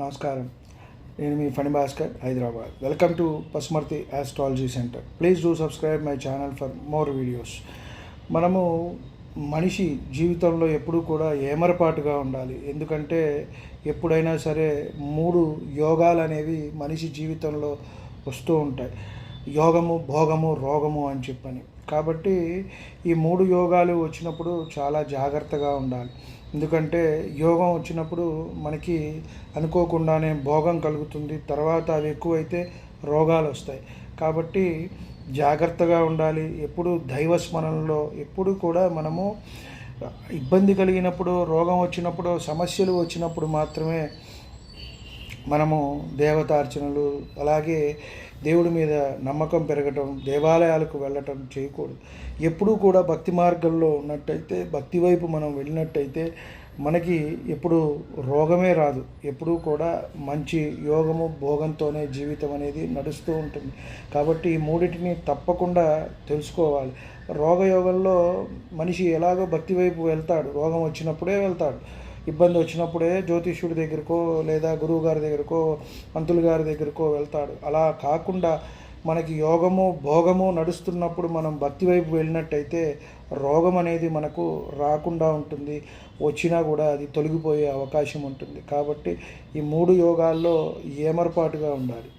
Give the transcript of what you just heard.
నమస్కారం. నేను మీ Phani Bhaskar Hyderabad. Welcome to Pasumarthi astrology centre please do subscribe my channel for more videos మనము మనిషి జీవితంలో ఎప్పుడూ కూడా ఏమరపాటుగా ఉండాలి. ఎందుకంటే ఎప్పుడైనా సరే మూడు యోగాలు అనేవి మనిషి జీవితంలో వస్తూ ఉంటాయి. యోగము భోగము రోగము అని చెప్పని. కాబట్టి ఈ మూడు యోగాలు వచ్చినప్పుడు చాలా జాగ్రత్తగా ఉండాలి. ఎందుకంటే యోగం వచ్చినప్పుడు మనకి అనుకోకుండానే భోగం కలుగుతుంది. తర్వాత అవి ఎక్కువైతే రోగాలు వస్తాయి. కాబట్టి జాగ్రత్తగా ఉండాలి. ఎప్పుడు దైవ స్మరణలో ఎప్పుడు కూడా మనము ఇబ్బంది కలిగినప్పుడు రోగం వచ్చినప్పుడు సమస్యలు వచ్చినప్పుడు మాత్రమే మనము దేవతార్చనలు అలాగే దేవుడి మీద నమ్మకం పెరగటం దేవాలయాలకు వెళ్ళటం చేయకూడదు. ఎప్పుడూ కూడా భక్తి మార్గంలో ఉన్నట్టయితే భక్తి వైపు మనం వెళ్ళినట్టయితే మనకి ఎప్పుడు రోగమే రాదు. ఎప్పుడూ కూడా మంచి యోగము భోగంతోనే జీవితం అనేది నడుస్తూ ఉంటుంది. కాబట్టి ఈ మూడింటిని తప్పకుండా తెలుసుకోవాలి. రోగయోగంలో మనిషి ఎలాగో భక్తి వైపు వెళ్తాడు. రోగం వచ్చినప్పుడే వెళ్తాడు. ఇబ్బంది వచ్చినప్పుడే జ్యోతిష్యుడి దగ్గరకో లేదా గురువు గారి దగ్గరకో పంతులు గారి దగ్గరకో వెళ్తాడు. అలా కాకుండా మనకి యోగము భోగము నడుస్తున్నప్పుడు మనం భక్తి వైపు వెళ్ళినట్టయితే రోగం అనేది మనకు రాకుండా ఉంటుంది. వచ్చినా కూడా అది తొలగిపోయే అవకాశం ఉంటుంది. కాబట్టి ఈ మూడు యోగాల్లో ఏమరపాటుగా ఉండాలి?